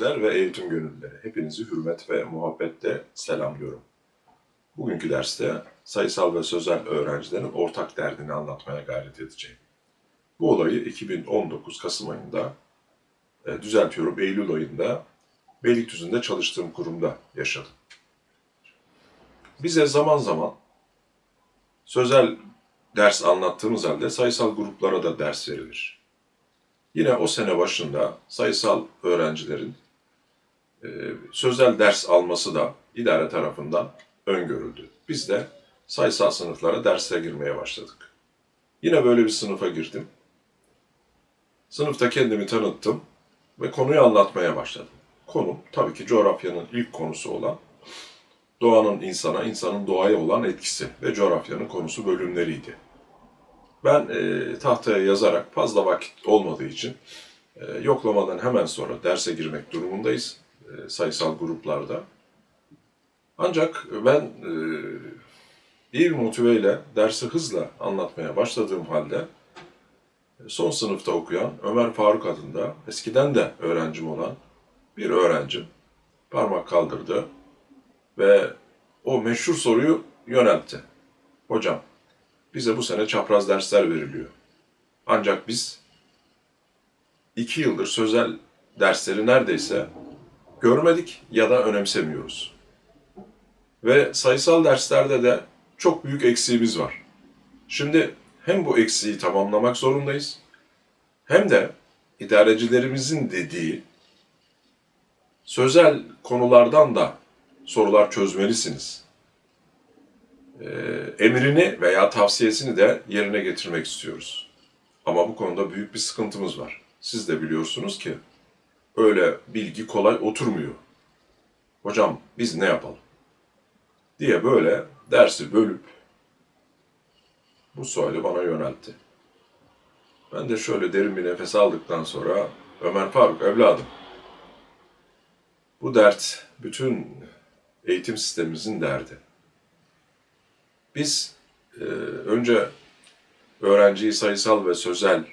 öğrenciler ve eğitim gönüllüleri. Hepinizi hürmet ve muhabbetle selamlıyorum. Bugünkü derste sayısal ve sözel öğrencilerin ortak derdini anlatmaya gayret edeceğim. Bu olayı 2019 Kasım ayında, e, düzeltiyorum Eylül ayında Beylikdüzü'nde çalıştığım kurumda yaşadım. Bize zaman zaman sözel ders anlattığımız halde sayısal gruplara da ders verilir. Yine o sene başında sayısal öğrencilerin sözel ders alması da idare tarafından öngörüldü. Biz de sayısal sınıflara derse girmeye başladık. Yine böyle bir sınıfa girdim. Sınıfta kendimi tanıttım ve konuyu anlatmaya başladım. Konum tabii ki coğrafyanın ilk konusu olan doğanın insana, insanın doğaya olan etkisi ve coğrafyanın konusu bölümleriydi. Ben e, tahtaya yazarak fazla vakit olmadığı için e, yoklamadan hemen sonra derse girmek durumundayız sayısal gruplarda. Ancak ben e, bir motiveyle dersi hızla anlatmaya başladığım halde e, son sınıfta okuyan Ömer Faruk adında eskiden de öğrencim olan bir öğrencim parmak kaldırdı ve o meşhur soruyu yöneltti. Hocam bize bu sene çapraz dersler veriliyor. Ancak biz iki yıldır sözel dersleri neredeyse görmedik ya da önemsemiyoruz. Ve sayısal derslerde de çok büyük eksiğimiz var. Şimdi hem bu eksiği tamamlamak zorundayız hem de idarecilerimizin dediği sözel konulardan da sorular çözmelisiniz. Ee, emrini veya tavsiyesini de yerine getirmek istiyoruz. Ama bu konuda büyük bir sıkıntımız var. Siz de biliyorsunuz ki öyle bilgi kolay oturmuyor. Hocam biz ne yapalım? diye böyle dersi bölüp bu suali bana yöneltti. Ben de şöyle derin bir nefes aldıktan sonra Ömer Faruk evladım bu dert bütün eğitim sistemimizin derdi. Biz e, önce öğrenciyi sayısal ve sözel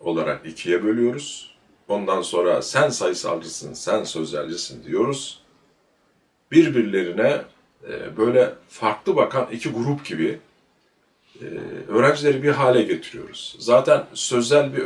olarak ikiye bölüyoruz. Ondan sonra sen sayısalcısın, sen sözelcisin diyoruz. Birbirlerine e, böyle farklı bakan iki grup gibi e, öğrencileri bir hale getiriyoruz. Zaten sözel bir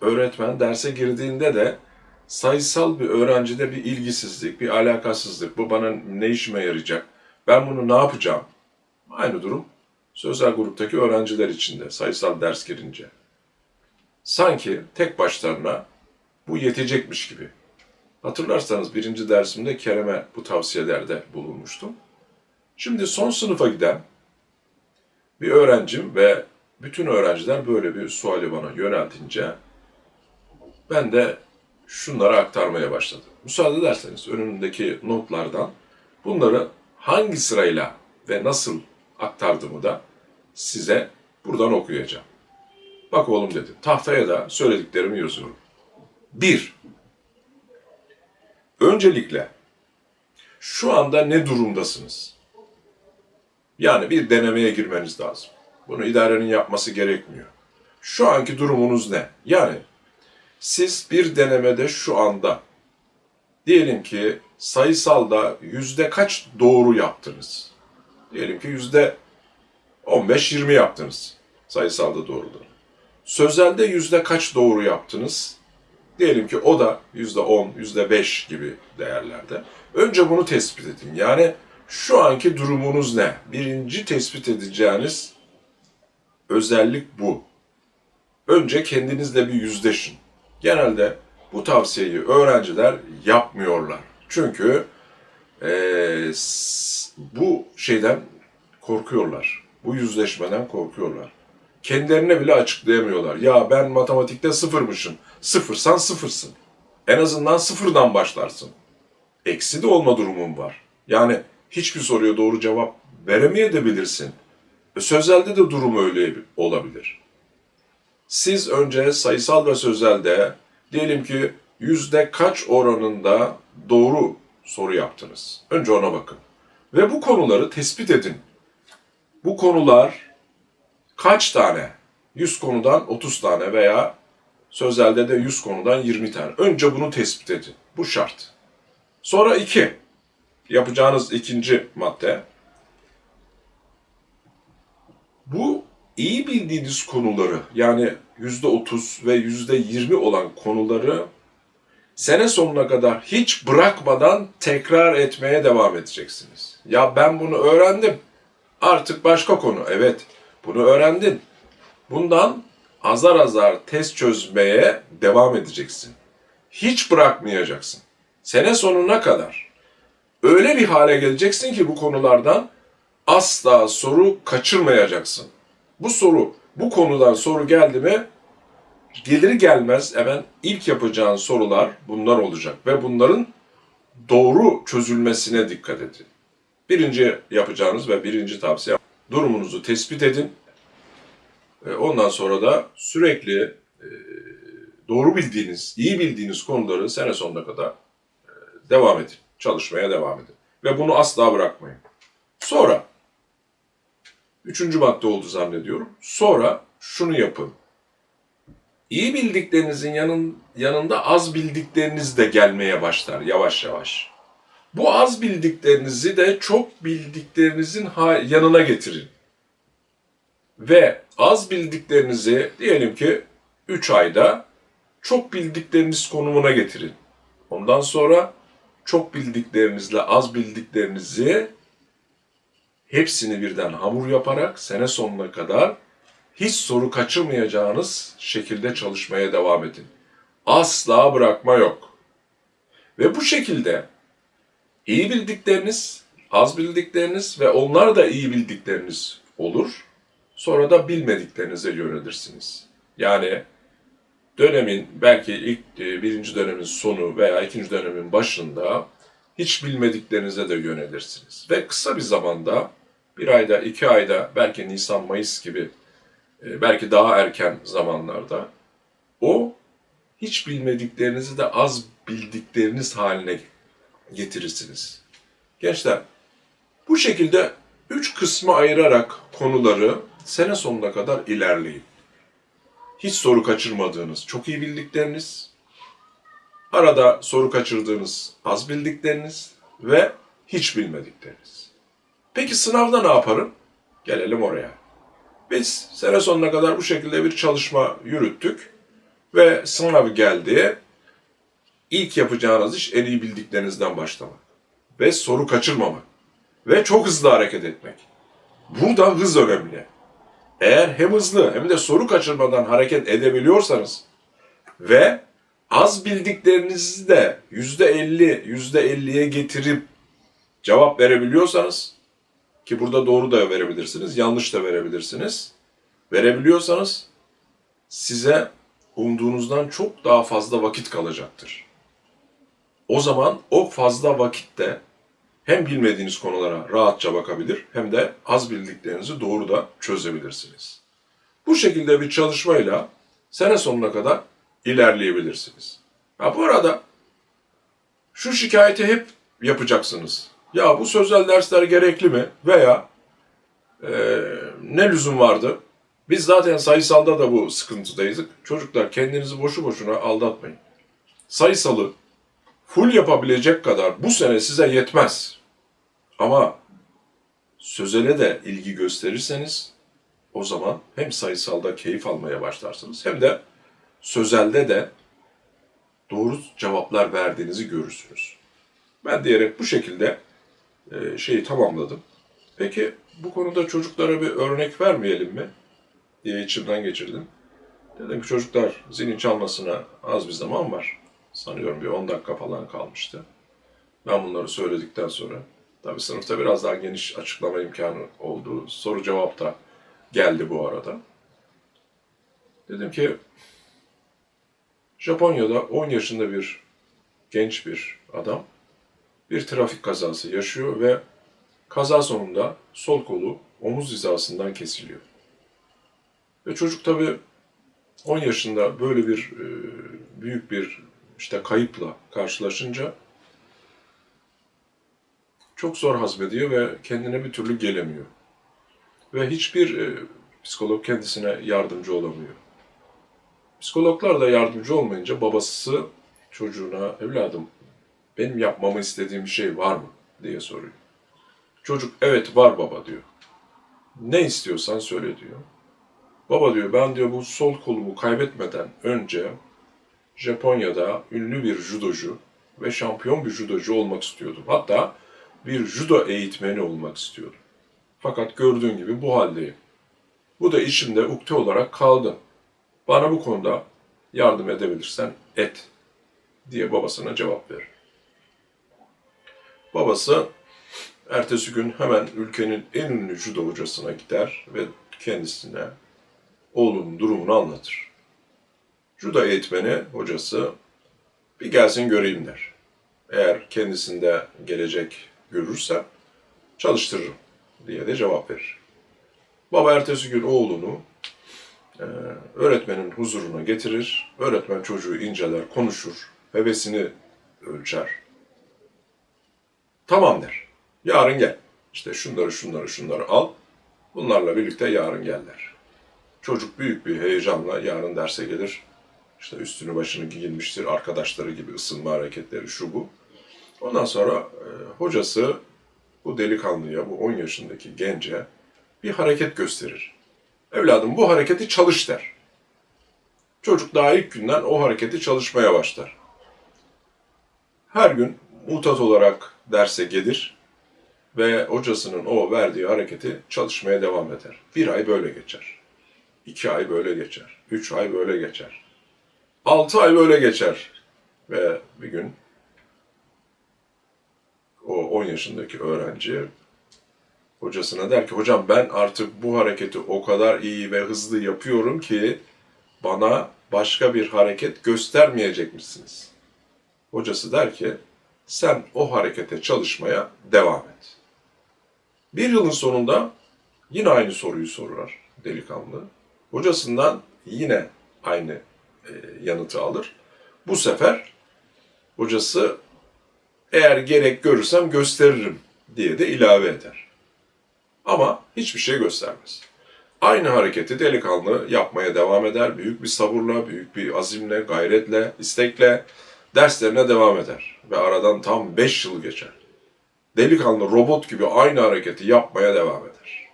öğretmen derse girdiğinde de sayısal bir öğrencide bir ilgisizlik, bir alakasızlık, bu bana ne işime yarayacak, ben bunu ne yapacağım? Aynı durum sözel gruptaki öğrenciler için de sayısal ders girince. Sanki tek başlarına bu yetecekmiş gibi. Hatırlarsanız birinci dersimde Kerem'e bu tavsiyelerde bulunmuştum. Şimdi son sınıfa giden bir öğrencim ve bütün öğrenciler böyle bir suali bana yöneltince ben de şunları aktarmaya başladım. Müsaade ederseniz önümdeki notlardan bunları hangi sırayla ve nasıl aktardığımı da size buradan okuyacağım. Bak oğlum dedim. Tahtaya da söylediklerimi yazıyorum. Bir, öncelikle şu anda ne durumdasınız? Yani bir denemeye girmeniz lazım. Bunu idarenin yapması gerekmiyor. Şu anki durumunuz ne? Yani siz bir denemede şu anda diyelim ki sayısalda yüzde kaç doğru yaptınız? Diyelim ki yüzde 15-20 yaptınız sayısalda doğruları. Sözelde yüzde kaç doğru yaptınız? Diyelim ki o da yüzde 10, yüzde 5 gibi değerlerde. Önce bunu tespit edin. Yani şu anki durumunuz ne? Birinci tespit edeceğiniz özellik bu. Önce kendinizle bir yüzleşin. Genelde bu tavsiyeyi öğrenciler yapmıyorlar. Çünkü s- bu şeyden korkuyorlar. Bu yüzleşmeden korkuyorlar. Kendilerine bile açıklayamıyorlar. Ya ben matematikte sıfırmışım. Sıfırsan sıfırsın. En azından sıfırdan başlarsın. Eksi de olma durumun var. Yani hiçbir soruya doğru cevap veremeyebilirsin. Sözelde de durum öyle olabilir. Siz önce sayısal ve sözelde diyelim ki yüzde kaç oranında doğru soru yaptınız. Önce ona bakın. Ve bu konuları tespit edin. Bu konular kaç tane? 100 konudan 30 tane veya Sözelde de 100 konudan 20 tane. Önce bunu tespit edin. Bu şart. Sonra iki. Yapacağınız ikinci madde. Bu iyi bildiğiniz konuları yani %30 ve %20 olan konuları sene sonuna kadar hiç bırakmadan tekrar etmeye devam edeceksiniz. Ya ben bunu öğrendim. Artık başka konu. Evet, bunu öğrendin. Bundan azar azar test çözmeye devam edeceksin. Hiç bırakmayacaksın. Sene sonuna kadar. Öyle bir hale geleceksin ki bu konulardan asla soru kaçırmayacaksın. Bu soru, bu konudan soru geldi mi gelir gelmez hemen ilk yapacağın sorular bunlar olacak ve bunların doğru çözülmesine dikkat edin. Birinci yapacağınız ve birinci tavsiye durumunuzu tespit edin. E, Ondan sonra da sürekli e, doğru bildiğiniz, iyi bildiğiniz konuları sene sonuna kadar e, devam edin. Çalışmaya devam edin. Ve bunu asla bırakmayın. Sonra, üçüncü madde oldu zannediyorum. Sonra şunu yapın. İyi bildiklerinizin yanın, yanında az bildikleriniz de gelmeye başlar yavaş yavaş. Bu az bildiklerinizi de çok bildiklerinizin yanına getirin. Ve az bildiklerinizi diyelim ki 3 ayda çok bildikleriniz konumuna getirin. Ondan sonra çok bildiklerinizle az bildiklerinizi hepsini birden hamur yaparak sene sonuna kadar hiç soru kaçırmayacağınız şekilde çalışmaya devam edin. Asla bırakma yok. Ve bu şekilde iyi bildikleriniz, az bildikleriniz ve onlar da iyi bildikleriniz olur. Sonra da bilmediklerinize yönelirsiniz. Yani dönemin belki ilk e, birinci dönemin sonu veya ikinci dönemin başında hiç bilmediklerinize de yönelirsiniz. Ve kısa bir zamanda bir ayda, iki ayda, belki Nisan, Mayıs gibi e, belki daha erken zamanlarda o hiç bilmediklerinizi de az bildikleriniz haline getirirsiniz. Gençler, bu şekilde üç kısma ayırarak konuları sene sonuna kadar ilerleyin. Hiç soru kaçırmadığınız, çok iyi bildikleriniz, arada soru kaçırdığınız, az bildikleriniz ve hiç bilmedikleriniz. Peki sınavda ne yaparım? Gelelim oraya. Biz sene sonuna kadar bu şekilde bir çalışma yürüttük ve sınav geldi. İlk yapacağınız iş en iyi bildiklerinizden başlamak ve soru kaçırmamak ve çok hızlı hareket etmek. Burada hız önemli. Eğer hem hızlı hem de soru kaçırmadan hareket edebiliyorsanız ve az bildiklerinizi de yüzde elli, yüzde elliye getirip cevap verebiliyorsanız ki burada doğru da verebilirsiniz, yanlış da verebilirsiniz. Verebiliyorsanız size umduğunuzdan çok daha fazla vakit kalacaktır. O zaman o fazla vakitte hem bilmediğiniz konulara rahatça bakabilir hem de az bildiklerinizi doğru da çözebilirsiniz. Bu şekilde bir çalışmayla sene sonuna kadar ilerleyebilirsiniz. Ha bu arada şu şikayeti hep yapacaksınız. Ya bu sözel dersler gerekli mi? Veya eee, ne lüzum vardı? Biz zaten sayısalda da bu sıkıntıdaydık. Çocuklar kendinizi boşu boşuna aldatmayın. Sayısalı full yapabilecek kadar bu sene size yetmez. Ama sözele de ilgi gösterirseniz o zaman hem sayısalda keyif almaya başlarsınız hem de sözelde de doğru cevaplar verdiğinizi görürsünüz. Ben diyerek bu şekilde e, şeyi tamamladım. Peki bu konuda çocuklara bir örnek vermeyelim mi diye içimden geçirdim. Dedim ki çocuklar zilin çalmasına az bir zaman var. Sanıyorum bir 10 dakika falan kalmıştı. Ben bunları söyledikten sonra tabii sınıfta biraz daha geniş açıklama imkanı oldu. Soru cevap da geldi bu arada. Dedim ki Japonya'da 10 yaşında bir genç bir adam bir trafik kazası yaşıyor ve kaza sonunda sol kolu omuz hizasından kesiliyor. Ve çocuk tabii 10 yaşında böyle bir e, büyük bir işte kayıpla karşılaşınca çok zor hazmediyor ve kendine bir türlü gelemiyor. Ve hiçbir e, psikolog kendisine yardımcı olamıyor. Psikologlar da yardımcı olmayınca babası çocuğuna evladım benim yapmamı istediğim şey var mı diye soruyor. Çocuk evet var baba diyor. Ne istiyorsan söyle diyor. Baba diyor ben diyor bu sol kolumu kaybetmeden önce Japonya'da ünlü bir judocu ve şampiyon bir judocu olmak istiyordum. Hatta bir judo eğitmeni olmak istiyordum. Fakat gördüğün gibi bu haldeyim. Bu da içimde ukde olarak kaldı. Bana bu konuda yardım edebilirsen et diye babasına cevap verir. Babası ertesi gün hemen ülkenin en ünlü judo hocasına gider ve kendisine oğlunun durumunu anlatır. Judo eğitmeni hocası bir gelsin göreyim der. Eğer kendisinde gelecek görürsem çalıştırırım diye de cevap verir. Baba ertesi gün oğlunu e, öğretmenin huzuruna getirir. Öğretmen çocuğu inceler, konuşur, hevesini ölçer. Tamam der. Yarın gel. İşte şunları şunları şunları al. Bunlarla birlikte yarın gel der. Çocuk büyük bir heyecanla yarın derse gelir. İşte üstünü başını giyinmiştir, arkadaşları gibi ısınma hareketleri şu bu. Ondan sonra e, hocası bu delikanlıya, bu 10 yaşındaki gence bir hareket gösterir. Evladım bu hareketi çalış der. Çocuk daha ilk günden o hareketi çalışmaya başlar. Her gün mutat olarak derse gelir ve hocasının o verdiği hareketi çalışmaya devam eder. Bir ay böyle geçer. iki ay böyle geçer. Üç ay böyle geçer. Altı ay böyle geçer. Ve bir gün o 10 yaşındaki öğrenci hocasına der ki hocam ben artık bu hareketi o kadar iyi ve hızlı yapıyorum ki bana başka bir hareket göstermeyecekmişsiniz. Hocası der ki sen o harekete çalışmaya devam et. Bir yılın sonunda yine aynı soruyu sorar delikanlı. Hocasından yine aynı yanıtı alır. Bu sefer hocası eğer gerek görürsem gösteririm diye de ilave eder. Ama hiçbir şey göstermez. Aynı hareketi delikanlı yapmaya devam eder. Büyük bir sabırla, büyük bir azimle, gayretle, istekle derslerine devam eder. Ve aradan tam 5 yıl geçer. Delikanlı robot gibi aynı hareketi yapmaya devam eder.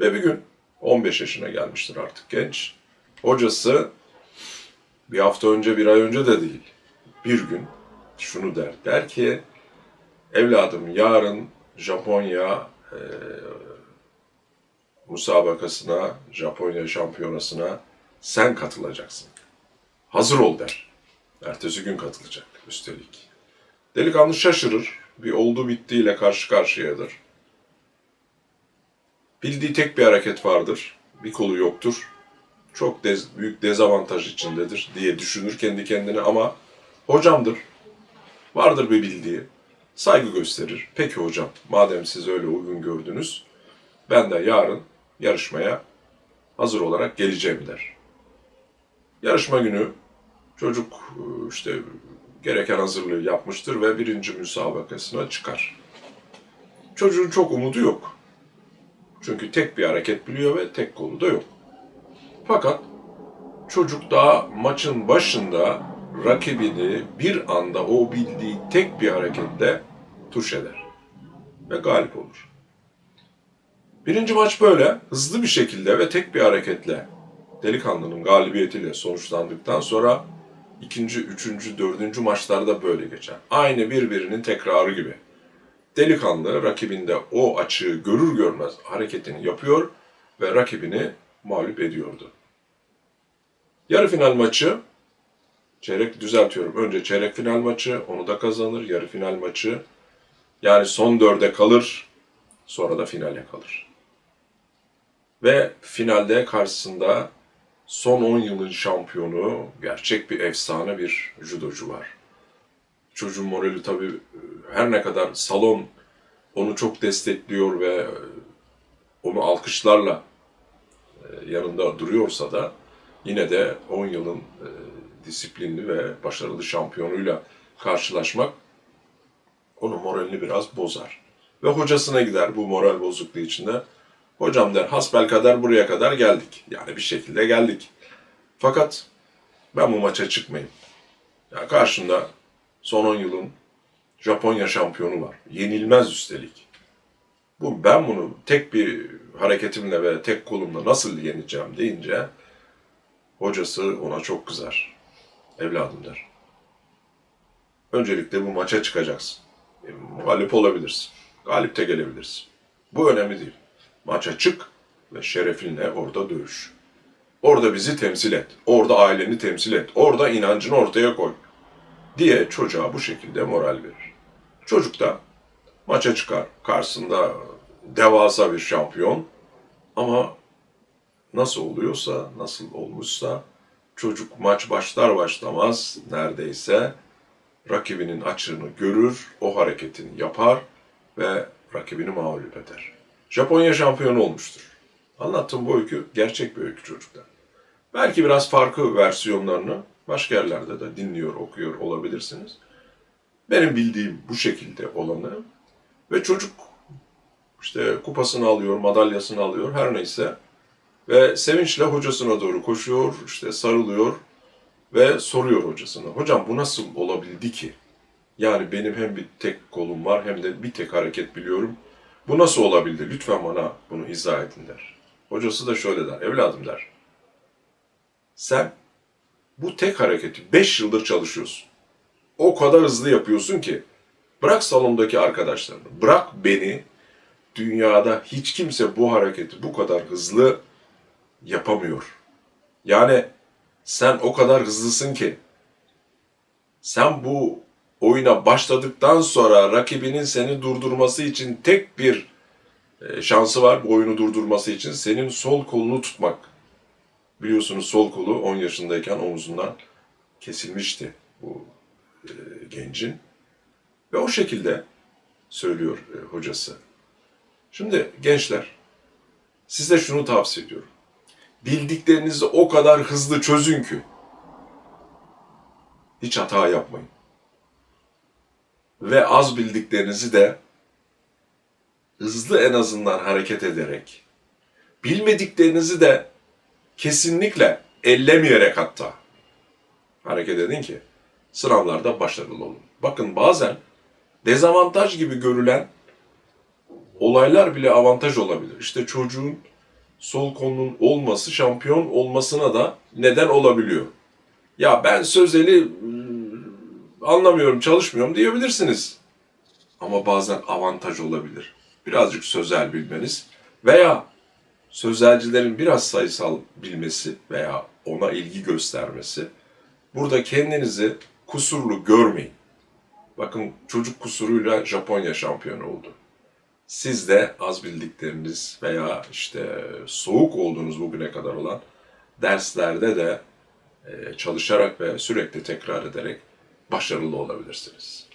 Ve bir gün 15 yaşına gelmiştir artık genç. Hocası bir hafta önce, bir ay önce de değil. Bir gün şunu der. Der ki, evladım yarın Japonya e, musabakasına, Japonya şampiyonasına sen katılacaksın. Hazır ol der. Ertesi gün katılacak üstelik. Delikanlı şaşırır. Bir oldu bittiyle karşı karşıyadır. Bildiği tek bir hareket vardır. Bir kolu yoktur. Çok dez, büyük dezavantaj içindedir diye düşünür kendi kendine ama hocamdır. Vardır bir bildiği. Saygı gösterir. Peki hocam, madem siz öyle uygun gördünüz, ben de yarın yarışmaya hazır olarak geleceğim der. Yarışma günü çocuk e, işte gereken hazırlığı yapmıştır ve birinci müsabakasına çıkar. Çocuğun çok umudu yok. Çünkü tek bir hareket biliyor ve tek kolu da yok. Fakat çocuk daha maçın başında rakibini bir anda o bildiği tek bir hareketle tuş eder ve galip olur. Birinci maç böyle hızlı bir şekilde ve tek bir hareketle delikanlının galibiyetiyle sonuçlandıktan sonra ikinci, üçüncü, dördüncü maçlarda böyle geçer. Aynı birbirinin tekrarı gibi. Delikanlı rakibinde o açığı görür görmez hareketini yapıyor ve rakibini mağlup ediyordu. Yarı final maçı, çeyrek düzeltiyorum. Önce çeyrek final maçı, onu da kazanır. Yarı final maçı, yani son dörde kalır, sonra da finale kalır. Ve finalde karşısında son 10 yılın şampiyonu, gerçek bir efsane bir judocu var. Çocuğun morali tabii her ne kadar salon onu çok destekliyor ve onu alkışlarla e, yanında duruyorsa da yine de 10 yılın e, disiplinli ve başarılı şampiyonuyla karşılaşmak onun moralini biraz bozar. Ve hocasına gider bu moral bozukluğu içinde. Hocam der hasbel kadar buraya kadar geldik. Yani bir şekilde geldik. Fakat ben bu maça çıkmayayım. Ya karşımda son 10 yılın Japonya şampiyonu var. Yenilmez üstelik. Bu ben bunu tek bir hareketimle ve tek kolumla nasıl yeneceğim deyince hocası ona çok kızar. Evladım der. Öncelikle bu maça çıkacaksın. E, muhalif olabilirsin. Galip de gelebilirsin. Bu önemli değil. Maça çık ve şerefinle orada dövüş. Orada bizi temsil et. Orada aileni temsil et. Orada inancını ortaya koy. Diye çocuğa bu şekilde moral verir. Çocuk da maça çıkar. Karşısında devasa bir şampiyon. Ama nasıl oluyorsa, nasıl olmuşsa çocuk maç başlar başlamaz neredeyse rakibinin açığını görür, o hareketini yapar ve rakibini mağlup eder. Japonya şampiyonu olmuştur. Anlattığım bu öykü gerçek bir öykü çocuklar. Belki biraz farklı versiyonlarını başka yerlerde de dinliyor, okuyor olabilirsiniz. Benim bildiğim bu şekilde olanı ve çocuk işte kupasını alıyor, madalyasını alıyor her neyse ve sevinçle hocasına doğru koşuyor, işte sarılıyor ve soruyor hocasına. Hocam bu nasıl olabildi ki? Yani benim hem bir tek kolum var hem de bir tek hareket biliyorum. Bu nasıl olabildi? Lütfen bana bunu izah edin der. Hocası da şöyle der. Evladım der. Sen bu tek hareketi 5 yıldır çalışıyorsun. O kadar hızlı yapıyorsun ki bırak salondaki arkadaşlarını, bırak beni dünyada hiç kimse bu hareketi bu kadar hızlı yapamıyor. Yani sen o kadar hızlısın ki sen bu oyuna başladıktan sonra rakibinin seni durdurması için tek bir e, şansı var bu oyunu durdurması için senin sol kolunu tutmak. Biliyorsunuz sol kolu 10 yaşındayken omuzundan kesilmişti bu e, gencin. Ve o şekilde söylüyor e, hocası. Şimdi gençler size şunu tavsiye ediyorum. Bildiklerinizi o kadar hızlı çözün ki hiç hata yapmayın. Ve az bildiklerinizi de hızlı en azından hareket ederek, bilmediklerinizi de kesinlikle ellemeyerek hatta hareket edin ki sınavlarda başarılı olun. Bakın bazen dezavantaj gibi görülen olaylar bile avantaj olabilir. İşte çocuğun sol kolunun olması şampiyon olmasına da neden olabiliyor. Ya ben sözeli ıı, anlamıyorum, çalışmıyorum diyebilirsiniz. Ama bazen avantaj olabilir. Birazcık sözel bilmeniz veya sözelcilerin biraz sayısal bilmesi veya ona ilgi göstermesi. Burada kendinizi kusurlu görmeyin. Bakın çocuk kusuruyla Japonya şampiyonu oldu. Siz de az bildikleriniz veya işte soğuk olduğunuz bugüne kadar olan derslerde de e, çalışarak ve sürekli tekrar ederek başarılı olabilirsiniz.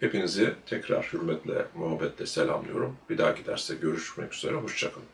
Hepinizi tekrar hürmetle, muhabbetle selamlıyorum. Bir dahaki derste görüşmek üzere. Hoşçakalın.